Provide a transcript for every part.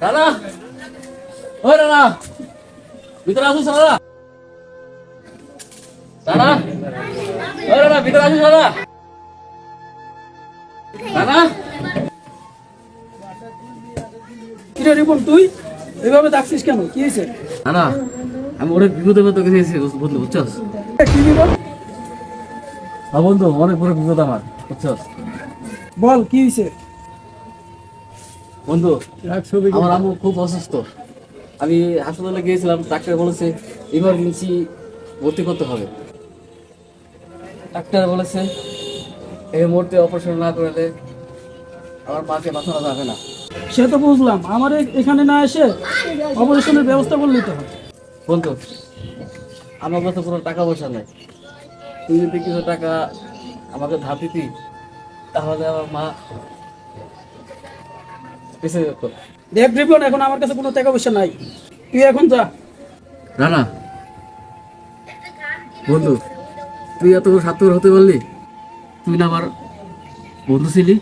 দাদা। ওই দাদা। ভিতরে আসুন দাদা। দাদা। ওই দাদা ভিতরে আসুন দাদা। দাদা। কিরে রিপন তুই? এইভাবে ডাকছিস কেন? কি হয়েছে? দাদা আমি অনেক বিপদের মতো গেছি বন্ধু বুঝছস? বিপদ? হ্যাঁ বন্ধু অনেক বড় বিপদ আমার বুঝছস? বল কি হয়েছে? বন্ধু আমার আম্মু খুব অসুস্থ। আমি হাসপাতালে গিয়েছিলাম ডাক্তার বলেছে ইমার্জেন্সি ভর্তি করতে হবে। ডাক্তার বলেছে এই মুহূর্তে অপারেশন না করলে আমার মাকে বাঁচানো যাবে না। সে তো বুঝলাম আমার এখানে না এসে অপারেশনের ব্যবস্থা করলেই তো হয় বন্ধু আমার কাছে কোনো টাকা পয়সা নেই। তুই যদি কিছু টাকা আমাকে ধার দিতি তাহলে আমার মা যেত রিপন, এখন আমার কাছে কোনো টাকা পয়সা নাই। তুই এখন যা। রানা বন্ধু, তুই এত স্বার্থপর হতে পারলি? তুই না আমার বন্ধু ছিলি?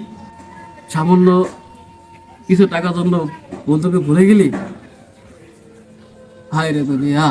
সামান্য কিছু টাকার জন্য বন্ধুকে ভুলে গেলি? হায় রে দুনিয়া।